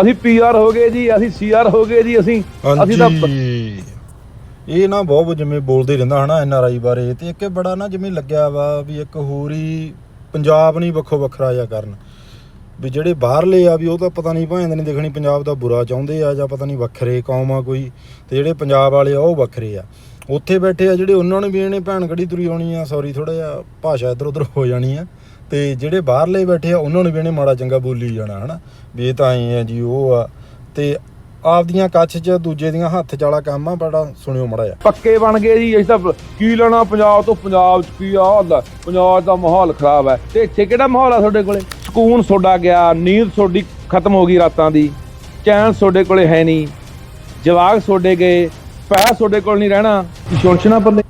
ਅਸੀਂ ਪੀਆਰ ਹੋ ਗਏ ਜੀ ਅਸੀਂ ਸੀਆਰ ਹੋ ਗਏ ਜੀ ਅਸੀਂ। ਅਸੀਂ ਤਾਂ ਹਾਂਜੀ। ਇਹ ਨਾ ਬਹੁਤ ਜਿਵੇਂ ਬੋਲਦੇ ਰਹਿੰਦਾ ਹਨਾ ਐਨ ਆਰ ਆਈ ਬਾਰੇ। ਤੇ ਇੱਕ ਬੜਾ ਨਾ ਜਿਵੇਂ ਲੱਗਿਆ ਵਾ ਵੀ ਇੱਕ ਹੋਰ ਹੀ ਪੰਜਾਬ ਨਹੀਂ ਵੱਖੋ ਵੱਖਰਾ ਜਿਹਾ ਕਰਨ। ਵੀ ਜਿਹੜੇ ਬਾਹਰਲੇ ਆ ਵੀ ਉਹ ਤਾਂ ਪਤਾ ਨਹੀਂ ਭਾਵੇਂ ਨਹੀਂ ਦੇਖਣੀ ਪੰਜਾਬ ਦਾ ਬੁਰਾ ਚਾਹੁੰਦੇ ਆ ਜਾਂ ਪਤਾ ਨਹੀਂ ਵੱਖਰੇ ਕੌਮ ਆ ਕੋਈ। ਤੇ ਜਿਹੜੇ ਪੰਜਾਬ ਵਾਲੇ ਆ ਉਹ ਵੱਖਰੇ ਆ। ਉੱਥੇ ਬੈਠੇ ਆ ਜਿਹੜੇ ਉਹਨਾਂ ਨੂੰ ਵੀ ਇਹਨੇ ਭੈਣ ਕੜੀ ਤੁਰੀ ਆਉਣੀ ਆ ਸੌਰੀ ਥੋੜਾ ਜਿਹਾ ਭਾਸ਼ਾ ਇੱਧਰ ਉੱਧਰ ਹੋ ਜਾਣੀ ਆ। ਤੇ ਜਿਹੜੇ ਬਾਹਰਲੇ ਬੈਠੇ ਆ, ਉਹਨਾਂ ਨੂੰ ਵੀ ਇਹਨੇ ਮਾੜਾ ਚੰਗਾ ਬੋਲੀ ਜਾਣਾ, ਹਨਾ? ਵੀ ਇਹ ਤਾਂ ਐਂ ਆ ਜੀ, ਉਹ ਆ। ਤੇ ਆਪਦੀਆਂ ਕੱਛ 'ਚ ਦੂਜੇ ਦੀਆਂ ਹੱਥ 'ਚ ਵਾਲਾ ਕੰਮ ਆ, ਬੜਾ ਸੁਣਿਓ ਮੜਾ ਆ ਪੱਕੇ ਬਣ ਗਏ ਜੀ, ਅਸੀਂ ਤਾਂ ਕੀ ਲੈਣਾ, ਪੰਜਾਬ ਤੋਂ ਪੰਜਾਬ ਚ ਕੀ ਆ ਹੁੰਦਾ ਪੰਜਾਬ ਦਾ ਮਾਹੌਲ ਖਰਾਬ ਹੈ ਤੇ ਇੱਥੇ ਕਿਹੜਾ ਮਾਹੌਲ ਆ ਤੁਹਾਡੇ ਕੋਲੇ? ਸਕੂਨ ਤੁਹਾਡਾ ਗਿਆ, ਨੀਂਦ ਤੁਹਾਡੀ ਖਤਮ ਹੋ ਗਈ ਰਾਤਾਂ ਦੀ। ਚੈਨ ਤੁਹਾਡੇ ਕੋਲੇ ਹੈ ਨਹੀਂ। ਜਵਾਕ ਤੁਹਾਡੇ ਗਏ, ਪੈਸਾ ਤੁਹਾਡੇ ਕੋਲ ਨਹੀਂ ਰਹਿਣਾ। ਸ਼ੁਣਸ਼ਣਾ ਪੱਲੇ।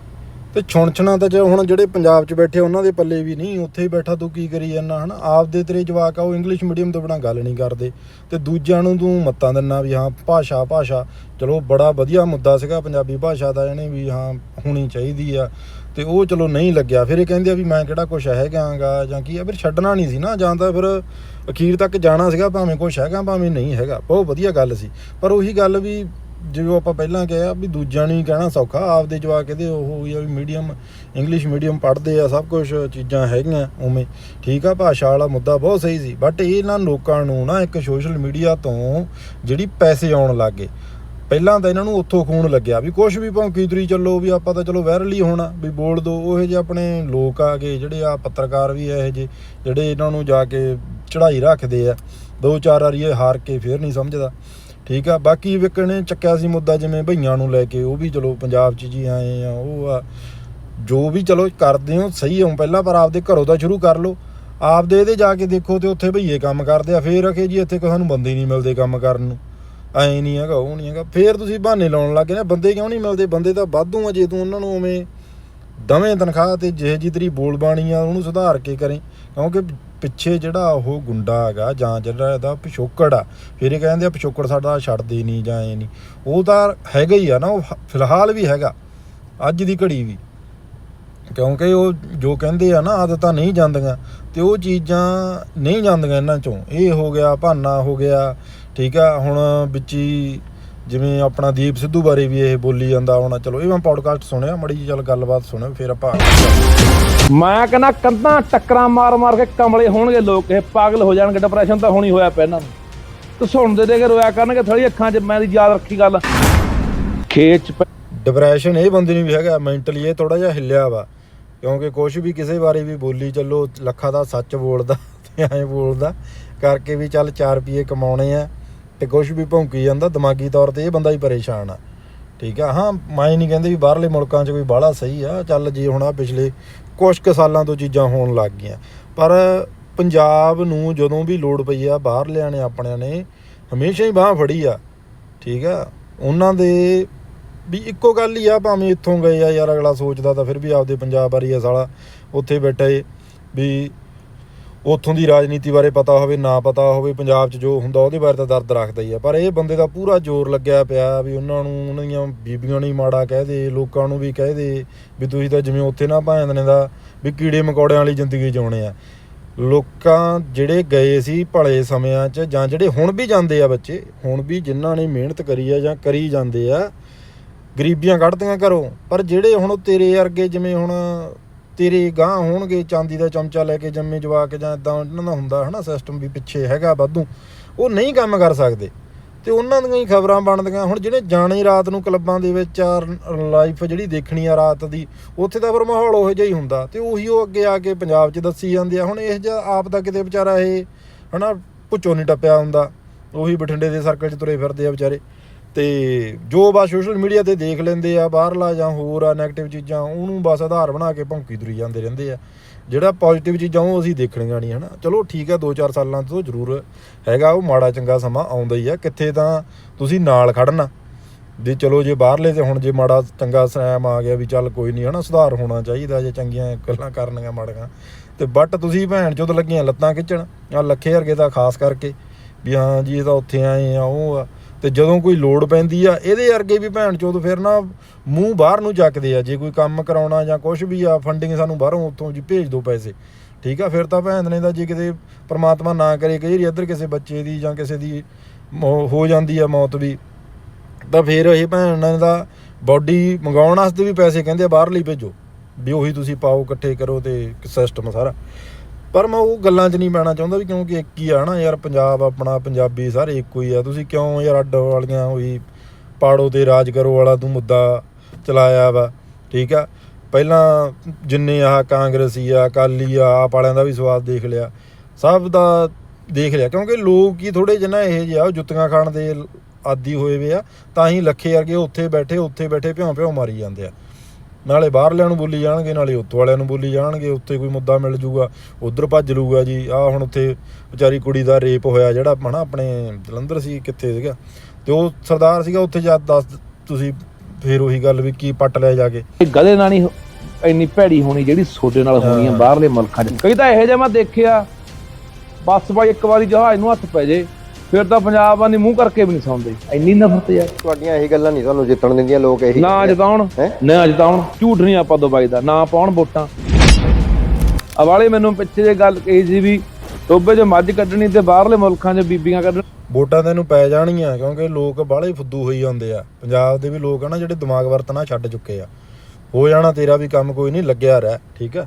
ਤੇ ਛੁਣਛਣਾ ਤਾਂ ਜੇ ਹੁਣ ਜਿਹੜੇ ਪੰਜਾਬ 'ਚ ਬੈਠੇ ਉਹਨਾਂ ਦੇ ਪੱਲੇ ਵੀ ਨਹੀਂ, ਉੱਥੇ ਹੀ ਬੈਠਾ ਤੂੰ ਕੀ ਕਰੀ ਜਾਂਦਾ, ਹਨਾ? ਆਪਦੇ ਤੇਰੇ ਜਵਾਕ ਆ, ਉਹ ਇੰਗਲਿਸ਼ ਮੀਡੀਅਮ ਤੋਂ ਬਿਨਾਂ ਗੱਲ ਨਹੀਂ ਕਰਦੇ। ਤੇ ਦੂਜਿਆਂ ਨੂੰ ਤੂੰ ਮੱਤਾਂ ਦਿੰਨਾ ਵੀ ਹਾਂ, ਭਾਸ਼ਾ ਭਾਸ਼ਾ। ਚਲੋ, ਬੜਾ ਵਧੀਆ ਮੁੱਦਾ ਸੀਗਾ ਪੰਜਾਬੀ ਭਾਸ਼ਾ ਦਾ, ਇਹਨੇ ਵੀ ਹਾਂ, ਹੋਣੀ ਚਾਹੀਦੀ ਆ। ਤੇ ਉਹ ਚਲੋ ਨਹੀਂ ਲੱਗਿਆ। ਫਿਰ ਇਹ ਕਹਿੰਦੇ ਆ ਵੀ ਮੈਂ ਕਿਹੜਾ ਕੁਛ ਹੈਗਾਗਾ ਜਾਂ ਕੀ ਆ? ਫਿਰ ਛੱਡਣਾ ਨਹੀਂ ਸੀ ਨਾ, ਜਾਂ ਤਾਂ ਫਿਰ ਅਖੀਰ ਤੱਕ ਜਾਣਾ ਸੀਗਾ, ਭਾਵੇਂ ਕੁਛ ਹੈਗਾ, ਭਾਵੇਂ ਨਹੀਂ ਹੈਗਾ। ਬਹੁਤ ਵਧੀਆ ਗੱਲ ਸੀ। ਪਰ ਉਹੀ ਗੱਲ ਵੀ ਜਿਵੇਂ ਆਪਾਂ ਪਹਿਲਾਂ ਕਿਹਾ ਵੀ ਦੂਜਿਆਂ ਨੂੰ ਹੀ ਕਹਿਣਾ ਸੌਖਾ, ਆਪਦੇ ਜਵਾਕ ਇਹਦੇ ਉਹ ਹੋਈ ਆ ਵੀ ਮੀਡੀਅਮ ਇੰਗਲਿਸ਼ ਮੀਡੀਅਮ ਪੜ੍ਹਦੇ ਆ, ਸਭ ਕੁਝ ਚੀਜ਼ਾਂ ਹੈਗੀਆਂ ਉਵੇਂ। ਠੀਕ ਆ, ਭਾਸ਼ਾ ਵਾਲਾ ਮੁੱਦਾ ਬਹੁਤ ਸਹੀ ਸੀ ਬਟ ਇਹਨਾਂ ਲੋਕਾਂ ਨੂੰ ਨਾ ਇੱਕ ਸੋਸ਼ਲ ਮੀਡੀਆ ਤੋਂ ਜਿਹੜੀ ਪੈਸੇ ਆਉਣ ਲੱਗ ਗਏ। ਪਹਿਲਾਂ ਤਾਂ ਇਹਨਾਂ ਨੂੰ ਉੱਥੋਂ ਖੂਨ ਲੱਗਿਆ ਵੀ ਕੁਝ ਵੀ ਭੌਂਕੀ ਤੁਰੀ ਚੱਲੋ ਵੀ ਆਪਾਂ ਤਾਂ ਚਲੋ ਵਾਇਰਲ ਹੀ ਹੋਣਾ, ਵੀ ਬੋਲ ਦੋ, ਉਹ ਜਿਹੇ ਆਪਣੇ ਲੋਕ ਆ ਗਏ, ਜਿਹੜੇ ਆ ਪੱਤਰਕਾਰ ਵੀ ਇਹੋ ਜਿਹੇ, ਜਿਹੜੇ ਇਹਨਾਂ ਨੂੰ ਜਾ ਕੇ ਚੜਾਈ ਰੱਖਦੇ ਆ, ਦੋ ਚਾਰ ਵਾਰੀ ਇਹ ਹਾਰ ਕੇ ਫੇਰ ਨਹੀਂ ਸਮਝਦਾ। ਠੀਕ ਆ, ਬਾਕੀ ਵਿਕ ਨੇ ਚੱਕਿਆ ਸੀ ਮੁੱਦਾ ਜਿਵੇਂ ਭਈਆਂ ਨੂੰ ਲੈ ਕੇ, ਉਹ ਵੀ ਚਲੋ ਪੰਜਾਬ 'ਚ ਜੀ ਆਏ ਆ, ਉਹ ਆ। ਜੋ ਵੀ ਚਲੋ ਕਰਦੇ ਹੋ, ਸਹੀ ਹੋ ਪਹਿਲਾਂ ਪਰ ਆਪਦੇ ਘਰੋਂ ਤਾਂ ਸ਼ੁਰੂ ਕਰ ਲਓ। ਆਪਦੇ ਇਹਦੇ ਜਾ ਕੇ ਦੇਖੋ ਤੇ ਉੱਥੇ ਭਈਏ ਕੰਮ ਕਰਦੇ ਆ, ਫੇਰ ਅਖੇ ਜੀ ਇੱਥੇ ਕੋਈ ਸਾਨੂੰ ਬੰਦੇ ਹੀ ਨਹੀਂ ਮਿਲਦੇ ਕੰਮ ਕਰਨ ਨੂੰ। ਐ ਨਹੀਂ ਹੈਗਾ, ਉਹ ਨਹੀਂ ਹੈਗਾ। ਫੇਰ ਤੁਸੀਂ ਬਹਾਨੇ ਲਾਉਣ ਲੱਗੇ ਨਾ, ਬੰਦੇ ਕਿਉਂ ਨਹੀਂ ਮਿਲਦੇ? ਬੰਦੇ ਤਾਂ ਵਾਧੂ ਆ ਜੇ ਤੂੰ ਉਹਨਾਂ ਨੂੰ ਉਵੇਂ ਦਵੇਂ ਤਨਖਾਹ ਤੇ ਜਿਹੇ ਜੀ ਤੇਰੀ ਬੋਲ ਬਾਣੀ ਆ, ਉਹਨੂੰ ਸੁਧਾਰ ਕੇ ਕਰੇ। ਕਿਉਂਕਿ ਪਿੱਛੇ ਜਿਹੜਾ ਉਹ ਗੁੰਡਾ ਹੈਗਾ ਜਾਂ ਜਿਹੜਾ ਇਹਦਾ ਪਿਛੋਕੜ ਆ, ਫਿਰ ਇਹ ਕਹਿੰਦੇ ਆ ਪਿਛੋਕੜ ਸਾਡਾ ਛੱਡਦੇ ਨਹੀਂ ਜਾਂ ਇਹ ਨਹੀਂ। ਉਹ ਤਾਂ ਹੈਗਾ ਹੀ ਆ ਨਾ, ਉਹ ਫਿਲਹਾਲ ਵੀ ਹੈਗਾ, ਅੱਜ ਦੀ ਘੜੀ ਵੀ। ਕਿਉਂਕਿ ਉਹ ਜੋ ਕਹਿੰਦੇ ਆ ਨਾ, ਆਦਤਾਂ ਨਹੀਂ ਜਾਂਦੀਆਂ ਤੇ ਉਹ ਚੀਜ਼ਾਂ ਨਹੀਂ ਜਾਂਦੀਆਂ ਇਹਨਾਂ ਚੋਂ। ਇਹ ਹੋ ਗਿਆ, ਭਾਨਾ ਹੋ ਗਿਆ, ਠੀਕ ਆ, ਹੁਣ ਵਿੱਚੀ ਜਿਵੇਂ ਆਪਣਾ ਦੀਪ ਸਿੱਧੂ ਬਾਰੇ ਵੀ ਇਹ ਬੋਲੀ ਜਾਂਦਾ ਹੋਣਾ ਚਲੋ ਇਹ ਮੈਂ ਪੌਡਕਾਸਟ ਸੁਣਿਆ ਮੜੀ ਜੀ ਚੱਲ ਗੱਲਬਾਤ ਸੁਣਿਓ ਫਿਰ ਆਪਾਂ ਮੈਂ ਕਹਿੰਦਾ ਕੰਧਾਂ ਟੱਕਰਾਂ ਮਾਰ ਮਾਰ ਕੇ ਕਮਲੇ ਹੋਣਗੇ ਲੋਕ ਇਹ ਪਾਗਲ ਹੋ ਜਾਣਗੇ ਡਿਪਰੈਸ਼ਨ ਤਾਂ ਹੋਣੀ ਹੋਇਆ ਇਹਨਾਂ ਨੂੰ। ਤੂੰ ਸੁਣਦੇ ਦੇ ਕੇ ਰੋਇਆ ਕਰਨਗੇ ਥੋੜੀ ਅੱਖਾਂ 'ਚ ਮੈਂ ਦੀ ਯਾਦ ਰੱਖੀ ਗੱਲ। ਖੇਤ 'ਚ ਪੈ- ਡਿਪਰੈਸ਼ਨ ਇਹ ਬੰਦੇ ਨੂੰ ਵੀ ਹੈਗਾ ਮੈਂਟਲੀ ਇਹ ਥੋੜਾ ਜਿਹਾ ਹਿੱਲਿਆ ਵਾ ਕਿਉਂਕਿ ਕੁਝ ਵੀ ਕਿਸੇ ਬਾਰੇ ਵੀ ਬੋਲੀ ਚੱਲੋ ਲੱਖਾਂ ਦਾ ਸੱਚ ਬੋਲਦਾ ਤੇ ਐਂ ਬੋਲਦਾ ਕਰਕੇ ਵੀ ਚੱਲ 4 ਰੁਪਏ ਕਮਾਉਣੇ ਆ। ਤੇ ਕੁਝ ਵੀ ਭੌਂਕੀ ਜਾਂਦਾ, ਦਿਮਾਗੀ ਤੌਰ ਤੇ ਇਹ ਬੰਦਾ ਹੀ ਪਰੇਸ਼ਾਨ ਆ। ਠੀਕ ਆ? ਹਾਂ, ਮੈਂ ਨਹੀਂ ਕਹਿੰਦੇ ਵੀ ਬਾਹਰਲੇ ਮੁਲਕਾਂ 'ਚ ਕੋਈ ਬਾਹਲਾ ਸਹੀ ਆ। ਚੱਲ ਜੇ ਹੁਣ ਆ ਪਿਛਲੇ ਕੁਝ ਕੁ ਸਾਲਾਂ ਤੋਂ ਚੀਜ਼ਾਂ ਹੋਣ ਲੱਗ ਗਈਆਂ। ਪਰ ਪੰਜਾਬ ਨੂੰ ਜਦੋਂ ਵੀ ਲੋੜ ਪਈ ਆ ਬਾਹਰਲਿਆਂ ਨੇ ਆਪਣਿਆਂ ਨੇ, ਹਮੇਸ਼ਾ ਹੀ ਬਾਹ ਫੜੀ ਆ। ਠੀਕ ਆ? ਉਹਨਾਂ ਦੇ ਵੀ ਇੱਕੋ ਗੱਲ ਹੀ ਆ, ਭਾਵੇਂ ਇੱਥੋਂ ਗਏ ਆ ਯਾਰ, ਅਗਲਾ ਸੋਚਦਾ ਤਾਂ ਫਿਰ ਵੀ ਆਪਦੇ ਪੰਜਾਬ ਬਾਰੇ ਆ ਸਾਲਾ ਉੱਥੇ ਬੈਠੇ ਵੀ ਉੱਥੋਂ ਦੀ ਰਾਜਨੀਤੀ ਬਾਰੇ ਪਤਾ ਹੋਵੇ, ਨਾ ਪਤਾ ਹੋਵੇ, ਪੰਜਾਬ 'ਚ ਜੋ ਹੁੰਦਾ ਉਹਦੇ ਬਾਰੇ ਤਾਂ ਦਰਦ ਰੱਖਦਾ ਹੀ ਆ। ਪਰ ਇਹ ਬੰਦੇ ਦਾ ਪੂਰਾ ਜ਼ੋਰ ਲੱਗਿਆ ਪਿਆ ਵੀ ਉਹਨਾਂ ਨੂੰ, ਉਹਨਾਂ ਦੀਆਂ ਬੀਬੀਆਂ ਨੂੰ ਹੀ ਮਾੜਾ ਕਹਿ ਦੇ, ਲੋਕਾਂ ਨੂੰ ਵੀ ਕਹਿ ਦੇ ਵੀ ਤੁਸੀਂ ਤਾਂ ਜਿਵੇਂ ਉੱਥੇ ਨਾ ਭਾਂਦੇ ਨੇ ਦਾ ਵੀ ਕੀੜੇ ਮਕੌੜਿਆਂ ਵਾਲੀ ਜ਼ਿੰਦਗੀ ਜਿਉਣੇ ਆ। ਲੋਕਾਂ ਜਿਹੜੇ ਗਏ ਸੀ ਭਲੇ ਸਮਿਆਂ 'ਚ ਜਾਂ ਜਿਹੜੇ ਹੁਣ ਵੀ ਜਾਂਦੇ ਆ ਬੱਚੇ, ਹੁਣ ਵੀ ਜਿਨ੍ਹਾਂ ਨੇ ਮਿਹਨਤ ਕਰੀ ਆ ਜਾਂ ਕਰੀ ਜਾਂਦੇ ਆ, ਗਰੀਬੀਆਂ ਕੱਢਦੀਆਂ ਘਰੋਂ। ਪਰ ਜਿਹੜੇ ਹੁਣ ਤੇਰੇ ਵਰਗੇ ਜਿਵੇਂ ਹੁਣ ਤੇਰੇ ਗਾਂ ਹੋਣਗੇ, ਚਾਂਦੀ ਦਾ ਚਮਚਾ ਲੈ ਕੇ ਜੰਮੇ ਜਵਾ ਕੇ ਜਾਂ ਇਦਾਂ ਇਹਨਾਂ ਦਾ ਹੁੰਦਾ ਹਨਾ ਸਿਸਟਮ ਵੀ ਪਿੱਛੇ ਹੈਗਾ ਵਾਧੂ, ਉਹ ਨਹੀਂ ਕੰਮ ਕਰ ਸਕਦੇ। ਤੇ ਉਹਨਾਂ ਦੀਆਂ ਹੀ ਖਬਰਾਂ ਬਣਦੀਆਂ, ਹੁਣ ਜਿਹੜੇ ਜਾਣੇ ਰਾਤ ਨੂੰ ਕਲੱਬਾਂ ਦੇ ਵਿੱਚ ਆ ਲਾਈਫ ਜਿਹੜੀ ਦੇਖਣੀ ਆ ਰਾਤ ਦੀ, ਉੱਥੇ ਤਾਂ ਫਿਰ ਮਾਹੌਲ ਉਹੋ ਜਿਹਾ ਹੀ ਹੁੰਦਾ। ਤੇ ਉਹੀ ਉਹ ਅੱਗੇ ਆ ਕੇ ਪੰਜਾਬ 'ਚ ਦੱਸੀ ਜਾਂਦੇ ਆ, ਹੁਣ ਇਹ ਜਿਹਾ ਆਪ ਦਾ ਕਿਤੇ ਵਿਚਾਰਾ ਇਹ ਹਨਾ, ਪੁੱਛੋ ਨਹੀਂ ਟੱਪਿਆ ਹੁੰਦਾ, ਉਹੀ ਬਠਿੰਡੇ ਦੇ ਸਰਕਲ 'ਚ ਤੁਰੇ ਫਿਰਦੇ ਆ ਵਿਚਾਰੇ। ਤੇ ਜੋ ਬਸ ਸੋਸ਼ਲ ਮੀਡੀਆ ਤੇ ਦੇਖ ਲੈਂਦੇ ਆ, ਬਾਹਰਲਾ ਜਾਂ ਹੋਰ ਆ 네ਗੇਟਿਵ ਚੀਜ਼ਾਂ, ਉਹਨੂੰ ਬਸ ਆਧਾਰ ਬਣਾ ਕੇ ਭੌਂਕੀ ਤੁਰੀ ਜਾਂਦੇ ਰਹਿੰਦੇ ਆ। ਜਿਹੜਾ ਪੋਜ਼ਿਟਿਵ ਚੀਜ਼ਾਂ ਉਹ ਅਸੀਂ ਦੇਖਣੀਆਂ ਨਹੀਂ, ਹਨਾ। ਚਲੋ ਠੀਕ ਆ 2-4 ਸਾਲਾਂ ਤੋਂ ਜ਼ਰੂਰ ਹੈਗਾ, ਉਹ ਮਾੜਾ ਚੰਗਾ ਸਮਾਂ ਆਉਂਦਾ ਹੀ ਆ। ਕਿੱਥੇ ਤਾਂ ਤੁਸੀਂ ਨਾਲ ਖੜਨਾ। ਵੀ ਚਲੋ ਜੇ ਬਾਹਰਲੇ ਤੇ ਹੁਣ ਜੇ ਮਾੜਾ ਚੰਗਾ ਸੈਮ ਆ ਗਿਆ ਵੀ ਚੱਲ ਕੋਈ ਨਹੀਂ, ਹਨਾ, ਸੁਧਾਰ ਹੋਣਾ ਚਾਹੀਦਾ ਜੇ ਚੰਗੀਆਂ ਗੱਲਾਂ ਕਰਨੀਆਂ ਮਾੜੀਆਂ। ਤੇ ਬਟ ਤੁਸੀਂ ਭੈਣ ਚੋਦ ਲੱਗੀਆਂ ਲੱਤਾਂ ਖਿੱਚਣ ਆ ਲੱਖੇ ਵਰਗੇ ਦਾ ਖਾਸ ਕਰਕੇ, ਵੀ ਹਾਂ ਜੀ ਇਹ ਤਾਂ ਉੱਥੇ ਆਏ ਆ, ਉਹ ਆ। ਤੇ ਜਦੋਂ ਕੋਈ ਲੋੜ ਪੈਂਦੀ ਆ, ਇਹਦੇ ਵਰਗੇ ਵੀ ਭੈਣ ਚੋਦ ਫਿਰ ਨਾ ਮੂੰਹ ਬਾਹਰ ਨੂੰ ਚੱਕਦੇ ਆ, ਜੇ ਕੋਈ ਕੰਮ ਕਰਾਉਣਾ ਜਾਂ ਕੁਝ ਵੀ ਆ ਫੰਡਿੰਗ ਸਾਨੂੰ ਬਾਹਰੋਂ ਉੱਥੋਂ ਜੀ ਭੇਜ ਦਿਓ ਪੈਸੇ। ਠੀਕ ਆ, ਫਿਰ ਤਾਂ ਭੈਣ ਨੇ ਦਾ ਜੇ ਕਿਤੇ ਪ੍ਰਮਾਤਮਾ ਨਾ ਕਰੇ, ਕਈ ਵਾਰੀ ਇੱਧਰ ਕਿਸੇ ਬੱਚੇ ਦੀ ਜਾਂ ਕਿਸੇ ਦੀ ਹੋ ਜਾਂਦੀ ਆ ਮੌਤ ਵੀ, ਤਾਂ ਫਿਰ ਇਹ ਭੈਣ ਦਾ ਬਾਡੀ ਮੰਗਾਉਣ ਵਾਸਤੇ ਵੀ ਪੈਸੇ ਕਹਿੰਦੇ ਆ, ਬਾਹਰ ਲਈ ਭੇਜੋ। ਵੀ ਉਹੀ ਤੁਸੀਂ ਪਾਓ, ਇਕੱਠੇ ਕਰੋ ਤੇ ਸਿਸਟਮ ਸਾਰਾ। ਪਰ ਮੈਂ ਉਹ ਗੱਲਾਂ 'ਚ ਨਹੀਂ ਪੈਣਾ ਚਾਹੁੰਦਾ ਵੀ ਕਿਉਂਕਿ ਇੱਕ ਹੀ ਆ ਨਾ ਯਾਰ, ਪੰਜਾਬ ਆਪਣਾ ਪੰਜਾਬੀ ਸਾਰੇ ਇੱਕੋ ਹੀ ਆ। ਤੁਸੀਂ ਕਿਉਂ ਯਾਰ ਅੱਡ ਵਾਲੀਆਂ ਹੋਈ ਪਾੜੋ ਤੇ ਰਾਜ ਕਰੋ ਵਾਲਾ ਤੂੰ ਮੁੱਦਾ ਚਲਾਇਆ ਵਾ, ਠੀਕ ਆ? ਪਹਿਲਾਂ ਜਿੰਨੇ ਆਹ ਕਾਂਗਰਸੀ ਆ, ਅਕਾਲੀ ਆ, ਆਪ ਵਾਲਿਆਂ ਦਾ ਵੀ ਸਵਾਦ ਦੇਖ ਲਿਆ। ਸਭ ਦਾ ਦੇਖ ਲਿਆ, ਕਿਉਂਕਿ ਲੋਕ ਹੀ ਥੋੜੇ ਜਿਹਾ ਨਾ ਇਹ ਜਿਹਾ ਉਹ ਜੁੱਤੀਆਂ ਖਾਣ ਦੇ ਆਦੀ ਹੋਏ ਵੇ ਆ, ਤਾਂ ਹੀ ਲੱਖੇ ਵਰਗੇ ਉੱਥੇ ਬੈਠੇ ਉੱਥੇ ਬੈਠੇ ਭਿਉਂ ਭਿਉਂ ਮਾਰੀ ਜਾਂਦੇ ਆ। ਨਾਲੇ ਬਾਹਰਲਿਆਂ ਨੂੰ ਬੋਲੀ ਜਾਣਗੇ ਨਾਲੇ ਉੱਤੋਂ ਵਾਲਿਆਂ ਨੂੰ ਬੋਲੀ ਜਾਣਗੇ ਉੱਤੇ ਕੋਈ ਮੁੱਦਾ ਮਿਲ ਜੂਗਾ ਉਧਰ ਭੱਜ ਲੂਗਾ ਜੀ। ਆ ਹੁਣ ਉੱਥੇ ਵਿਚਾਰੀ ਕੁੜੀ ਦਾ ਰੇਪ ਹੋਇਆ ਜਿਹੜਾ ਹਨਾ ਆਪਣੇ ਜਲੰਧਰ ਸੀ ਕਿੱਥੇ ਸੀਗਾ? ਤੇ ਉਹ ਸਰਦਾਰ ਸੀਗਾ ਉੱਥੇ ਜਾ ਦੱਸ ਤੁਸੀਂ ਫੇਰ ਉਹੀ ਗੱਲ ਵੀ ਕੀ ਪੱਟ ਲਿਆ ਜਾ ਕੇ। ਗਧੇ ਨਾਲ ਨਹੀਂ ਇੰਨੀ ਭੈੜੀ ਹੋਣੀ ਜਿਹੜੀ ਸੋਡੇ ਨਾਲ ਹੋਣੀ ਆ। ਬਾਹਰਲੇ ਮੁਲਕਾਂ 'ਚ। ਕਈ ਤਾਂ ਇਹੋ ਜਿਹਾ ਮੈਂ ਦੇਖਿਆ ਬਸ ਬਾਈ ਇੱਕ ਵਾਰੀ ਜਹਾਜ਼ ਨੂੰ ਹੱਥ ਪੈ ਜੇ ਫਿਰ ਤਾਂ ਪੰਜਾਬ ਆਨੀ ਮੂੰਹ ਕਰਕੇ ਵੀ ਨਹੀਂ ਸੌਂਦੇ ਇੰਨੀ ਨਫ਼ਰਤ ਯਾਰ। ਤੁਹਾਡੀਆਂ ਇਹੀ ਗੱਲਾਂ ਨਹੀਂ ਤੁਹਾਨੂੰ ਜਿੱਤਣ ਦਿੰਦੀਆਂ ਲੋਕ ਇਹੀ। ਨਾ ਜਿਤਾਉਣ ਹੈਂ? ਨਾ ਜਿਤਾਉਣ ਝੂਠ ਨਹੀਂ ਆਪਾਂ ਦੁਬਾਈ ਦਾ ਨਾ ਪਾਉਣ ਵੋਟਾਂ। ਆ ਵਾਲੇ ਮੈਨੂੰ ਪਿੱਛੇ ਜੇ ਗੱਲ ਕਹੀ ਸੀ ਵੀ ਟੋਬੇ 'ਚ ਮੱਝ ਕੱਢਣੀ ਤੇ ਬਾਹਰਲੇ ਮੁਲਕਾਂ 'ਚ ਬੀਬੀਆਂ ਕੱਢਣ। ਵੋਟਾਂ ਤੈਨੂੰ ਪੈ ਜਾਣਗੀਆਂ ਕਿਉਂਕਿ ਲੋਕ ਬਾਹਲੇ ਫੁੱਦੂ ਹੋਈ ਜਾਂਦੇ ਆ। ਪੰਜਾਬ ਦੇ ਵੀ ਲੋਕ ਆ ਨਾ ਜਿਹੜੇ ਦਿਮਾਗ ਵਰਤਣਾ ਛੱਡ ਚੁੱਕੇ ਆ। ਹੋ ਜਾਣਾ ਤੇਰਾ ਵੀ ਕੰਮ ਕੋਈ ਨਹੀਂ ਲੱਗਿਆ ਰਹਿ ਠੀਕ ਆ?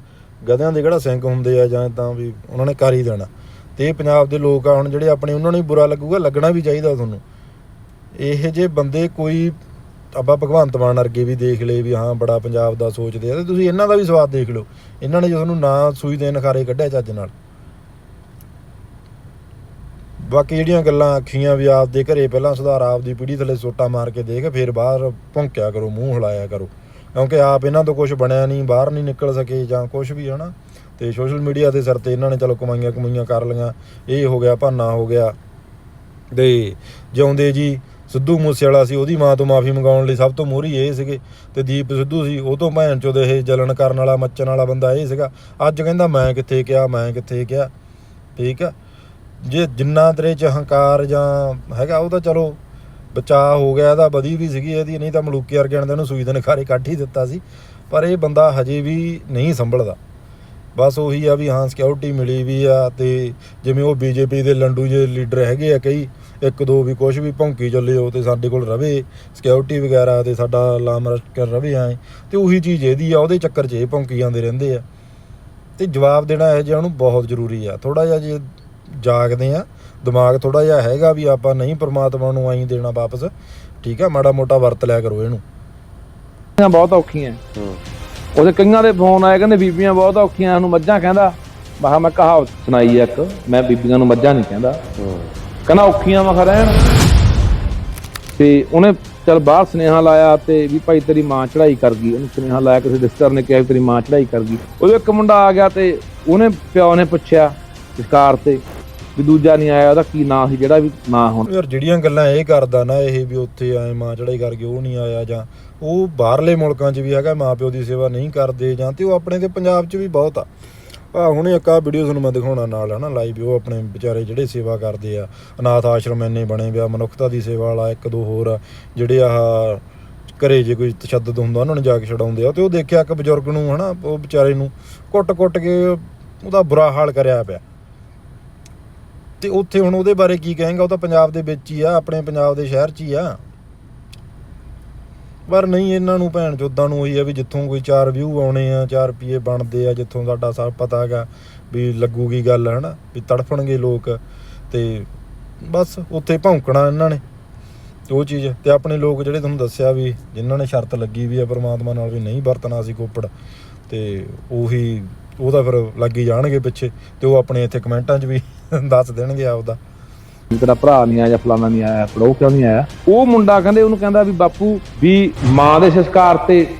ਗਧਿਆਂ ਦੇ ਕਿਹੜਾ ਸਿੰਘ ਹੁੰਦੇ ਆ ਜਾਂ ਤਾਂ ਵੀ ਉਹਨਾਂ ਨੇ ਕਰ ਹੀ ਦੇਣਾ। ਤੇ ਪੰਜਾਬ ਦੇ ਲੋਕ ਆ, ਹੁਣ ਜਿਹੜੇ ਆਪਣੇ ਉਹਨਾਂ ਨੂੰ ਵੀ ਬੁਰਾ ਲੱਗੂਗਾ, ਲੱਗਣਾ ਵੀ ਚਾਹੀਦਾ ਤੁਹਾਨੂੰ। ਇਹ ਜੇ ਬੰਦੇ ਕੋਈ, ਆਪਾਂ ਭਗਵੰਤ ਮਾਨ ਵਰਗੇ ਵੀ ਦੇਖ ਲਏ ਵੀ ਹਾਂ, ਬੜਾ ਪੰਜਾਬ ਦਾ ਸੋਚਦੇ ਆ, ਤੇ ਤੁਸੀਂ ਇਹਨਾਂ ਦਾ ਵੀ ਸਵਾਦ ਦੇਖ ਲਓ। ਇਹਨਾਂ ਨੇ ਜੇ ਤੁਹਾਨੂੰ ਨਾ ਸੂਈ ਦੇਣ ਖਾਰੇ ਕੱਢਿਆ ਚੱਜ ਨਾਲ। ਬਾਕੀ ਜਿਹੜੀਆਂ ਗੱਲਾਂ ਆਖੀਆਂ ਵੀ ਆਪਦੇ ਘਰੇ ਪਹਿਲਾਂ ਸੁਧਾਰ ਆਪਦੀ ਪੀੜੀ ਥੱਲੇ ਸੋਟਾ ਮਾਰ ਕੇ ਦੇਖ, ਫਿਰ ਬਾਹਰ ਭੌਂਕਿਆ ਕਰੋ, ਮੂੰਹ ਹਿਲਾਇਆ ਕਰੋ। ਕਿਉਂਕਿ ਆਪ ਇਹਨਾਂ ਤੋਂ ਕੁਝ ਬਣਿਆ ਨਹੀਂ, ਬਾਹਰ ਨਹੀਂ ਨਿਕਲ ਸਕੇ ਜਾਂ ਕੁਝ ਵੀ, ਹਨਾ? ਤੇ ਸੋਸ਼ਲ ਮੀਡੀਆ ਦੇ ਸਿਰ ਤੇ ਇਹਨਾਂ ਨੇ ਚਲੋ ਕਮਾਈਆਂ ਕਮਾਈਆਂ ਕਰ ਲਈਆਂ, ਇਹ ਹੋ ਗਿਆ, ਭਾਨਾ ਹੋ ਗਿਆ। ਤੇ ਜਿਉਂਦੇ ਜੀ, ਸਿੱਧੂ ਮੂਸੇਵਾਲਾ ਸੀ, ਉਹਦੀ ਮਾਂ ਤੋਂ ਮਾਫੀ ਮੰਗਾਉਣ ਲਈ ਸਭ ਤੋਂ ਮੋਹਰੀ ਇਹ ਸੀਗੇ। ਤੇ ਦੀਪ ਸਿੱਧੂ ਸੀ, ਉਹ ਤੋਂ ਭੈਣ ਚੋਦ ਇਹ ਜਲਣ ਕਰਨ ਵਾਲਾ, ਮੱਚਣ ਵਾਲਾ ਬੰਦਾ ਇਹ ਸੀਗਾ। ਅੱਜ ਕਹਿੰਦਾ, ਮੈਂ ਕਿੱਥੇ ਕਿਹਾ, ਮੈਂ ਕਿੱਥੇ ਕਿਹਾ? ਠੀਕ ਆ? ਜੇ ਜਿੰਨਾ ਤੇਰੇ ਚ ਹੰਕਾਰ ਜਾਂ ਹੈਗਾ, ਉਹ ਤਾਂ ਚਲੋ ਬਚਾਅ ਹੋ ਗਿਆ, ਇਹਦਾ ਬਦੀ ਵੀ ਸੀਗੀ ਇਹਦੀ, ਨਹੀਂ ਤਾਂ ਮਲੂਕੀ ਵਰਗਿਆਂ ਨੇ ਇਹਨੂੰ ਸੂਈ ਦੇ ਨਖਾਰੇ ਕੱਢ ਹੀ ਦਿੱਤਾ ਸੀ। ਪਰ ਇਹ ਬੰਦਾ ਹਜੇ ਵੀ ਨਹੀਂ ਸੰਭਲਦਾ। ਬਸ ਉਹੀ ਆ ਵੀ ਹਾਂ ਸਿਕਿਉਰਿਟੀ ਮਿਲੀ ਵੀ ਆ ਤੇ ਜਿਵੇਂ ਉਹ ਬੀਜੇਪੀ ਦੇ ਲੰਡੂ ਜੇ ਲੀਡਰ ਹੈਗੇ ਆ ਕਈ ਇੱਕ ਦੋ ਵੀ ਕੁਝ ਵੀ ਭੌਂਕੀ ਚੱਲੇ ਹੋ ਤੇ ਸਾਡੇ ਕੋਲ ਰਵੇ ਸਿਕਿਉਰਿਟੀ ਵਗੈਰਾ ਤੇ ਸਾਡਾ ਲਾਮਰਸ਼ਟ ਕਰ ਰਵੇ ਐ ਤੇ ਉਹੀ ਚੀਜ਼ ਇਹਦੀ ਆ ਉਹਦੇ ਚੱਕਰ 'ਚ ਇਹ ਭੌਂਕੀ ਜਾਂਦੇ ਰਹਿੰਦੇ ਆ। ਤੇ ਜਵਾਬ ਦੇਣਾ ਇਹ ਜਿਹਾ ਉਹਨੂੰ ਬਹੁਤ ਜ਼ਰੂਰੀ ਆ ਥੋੜਾ ਜਿਹਾ ਜੇ ਜਾਗਦੇ ਆ ਦਿਮਾਗ ਥੋੜਾ ਜਿਹਾ ਹੈਗਾ ਵੀ ਆਪਾਂ ਨਹੀਂ ਪ੍ਰਮਾਤਮਾ ਨੂੰ ਆਈ ਦੇਣਾ ਵਾਪਸ ਠੀਕ ਆ ਮਾੜਾ ਮੋਟਾ ਵਰਤ ਲਿਆ ਕਰੋ ਇਹਨੂੰ। ਬਹੁਤ ਔਖੀਆਂ। ਹੂੰ। ਉਹਦੇ ਕਈਆਂ ਦੇ ਫੋਨ ਆਏ, ਕਹਿੰਦੇ ਬੀਬੀਆਂ ਬਹੁਤ ਔਖੀਆਂ ਉਹਨੂੰ ਮੱਝਾਂ ਕਹਿੰਦਾ। ਮੈਂ ਮੈਂ ਕਹਾਵਤ ਸੁਣਾਈ ਇੱਕ, ਮੈਂ ਬੀਬੀਆਂ ਨੂੰ ਮੱਝਾਂ ਨਹੀਂ ਕਹਿੰਦਾ। ਕਹਿੰਦਾ, ਔਖੀਆਂ ਮੈਂ ਰਹਿਣ। ਤੇ ਉਹਨੇ ਚਲ ਬਾਹਰ ਸੁਨੇਹਾ ਲਾਇਆ ਤੇ ਵੀ ਭਾਈ ਤੇਰੀ ਮਾਂ ਚੜਾਈ ਕਰ ਗਈ। ਉਹਨੂੰ ਸੁਨੇਹਾ ਲਾਇਆ, ਕਿਸੇ ਰਿਸ਼ਤੇਦਾਰ ਨੇ ਕਿਹਾ ਵੀ ਤੇਰੀ ਮਾਂ ਚੜਾਈ ਕਰ ਗਈ। ਉਹ ਇੱਕ ਮੁੰਡਾ ਆ ਗਿਆ ਤੇ ਉਹਨੇ ਪਿਓ ਨੇ ਪੁੱਛਿਆ ਸ਼ਿਕਾਰ ਤੇ ਵੀ ਦੂਜਾ ਨਹੀਂ ਆਇਆ, ਉਹਦਾ ਕੀ ਨਾਂ ਸੀ, ਜਿਹੜਾ ਵੀ ਨਾਂ ਹੁਣ? ਯਾਰ ਜਿਹੜੀਆਂ ਗੱਲਾਂ ਇਹ ਕਰਦਾ ਨਾ ਇਹ ਵੀ ਉੱਥੇ ਆਏ ਮਾਂ ਚੜਾਈ ਕਰਕੇ ਉਹ ਨਹੀਂ ਆਇਆ ਜਾਂ ਉਹ ਬਾਹਰਲੇ ਮੁਲਕਾਂ 'ਚ ਵੀ ਹੈਗਾ ਮਾਂ ਦੀ ਸੇਵਾ ਨਹੀਂ ਕਰਦੇ ਜਾਂ ਤੇ ਉਹ ਆਪਣੇ ਤੇ ਪੰਜਾਬ 'ਚ ਵੀ ਬਹੁਤ ਆ। ਆ ਹੁਣੇ ਇੱਕ ਆ ਵੀਡੀਓ ਤੁਹਾਨੂੰ ਮੈਂ ਦਿਖਾਉਣਾ ਨਾਲ, ਹਨਾ ਲਾਈਵ ਉਹ ਆਪਣੇ ਵਿਚਾਰੇ ਜਿਹੜੇ ਸੇਵਾ ਕਰਦੇ ਆ, ਅਨਾਥ ਆਸ਼ਰਮ ਇੰਨੇ ਬਣੇ ਪਿਆ ਮਨੁੱਖਤਾ ਦੀ ਸੇਵਾ ਵਾਲਾ ਇੱਕ ਦੋ ਹੋਰ ਜਿਹੜੇ ਆਹ ਘਰੇ ਜੇ ਕੋਈ ਤਸ਼ੱਦਦ ਹੁੰਦਾ, ਉਹਨਾਂ ਨੂੰ ਜਾ ਕੇ ਛਡਾਉਂਦੇ ਆ, ਤੇ ਉਹ ਦੇਖਿਆ ਇੱਕ ਬਜ਼ੁਰਗ ਨੂੰ, ਹਨਾ, ਉਹ ਵਿਚਾਰੇ ਨੂੰ ਕੁੱਟ-ਕੁੱਟ ਕੇ ਉਹਦਾ ਬੁਰਾ ਹਾਲ ਕਰਿਆ ਪਿਆ। ਤੇ ਉੱਥੇ ਹੁਣ ਉਹਦੇ ਬਾਰੇ ਕੀ ਕਹੇਗਾ, ਉਹ ਤਾਂ ਪੰਜਾਬ ਦੇ ਵਿੱਚ ਹੀ ਆ, ਆਪਣੇ ਪੰਜਾਬ ਦੇ ਸ਼ਹਿਰ 'ਚ ਹੀ ਆ। ਪਰ ਨਹੀਂ, ਇਹਨਾਂ ਨੂੰ ਭੈਣ ਚੋਦਾਂ ਨੂੰ ਉਹੀ ਆ ਵੀ ਜਿੱਥੋਂ ਕੋਈ 4 ਵਿਊ ਆਉਣੇ ਆ 4 ਰੁਪਏ ਬਣਦੇ ਆ, ਜਿੱਥੋਂ ਸਾਡਾ ਸਭ ਪਤਾ ਹੈਗਾ ਵੀ ਲੱਗੂਗੀ ਗੱਲ, ਹਨਾ, ਵੀ ਤੜਫਣਗੇ ਲੋਕ ਤੇ ਬਸ ਉੱਥੇ ਭੌਂਕਣਾ ਇਹਨਾਂ ਨੇ। ਉਹ ਚੀਜ਼, ਤੇ ਆਪਣੇ ਲੋਕ ਜਿਹੜੇ ਤੁਹਾਨੂੰ ਦੱਸਿਆ ਵੀ, ਜਿਨ੍ਹਾਂ ਨੇ ਸ਼ਰਤ ਲੱਗੀ ਵੀ ਆ ਪ੍ਰਮਾਤਮਾ ਨਾਲ ਵੀ ਨਹੀਂ ਵਰਤਣਾ ਸੀ ਕੋਪੜ, ਤੇ ਉਹੀ ਉਹ ਤਾਂ ਫਿਰ ਲੱਗੀ ਜਾਣਗੇ ਪਿੱਛੇ ਤੇ ਉਹ ਆਪਣੇ ਇੱਥੇ ਕਮੈਂਟਾਂ 'ਚ ਵੀ ਦੱਸ ਦੇਣਗੇ ਆਪਦਾ। ਤੇਰਾ ਭਰਾ ਨਹੀਂ ਆਇਆ ਜਾਂ ਫਲਾਣਾ ਨਹੀਂ ਆਇਆ ਪੜੋ ਕਿਉਂ ਨਹੀਂ ਆਇਆ? ਉਹ ਮੁੰਡਾ ਕਹਿੰਦੇ, ਉਹਨੂੰ ਕਹਿੰਦਾ ਵੀ ਬਾਪੂ ਵੀ ਮਾਂ ਦੇ ਸੰਸਕਾਰ ਤੇ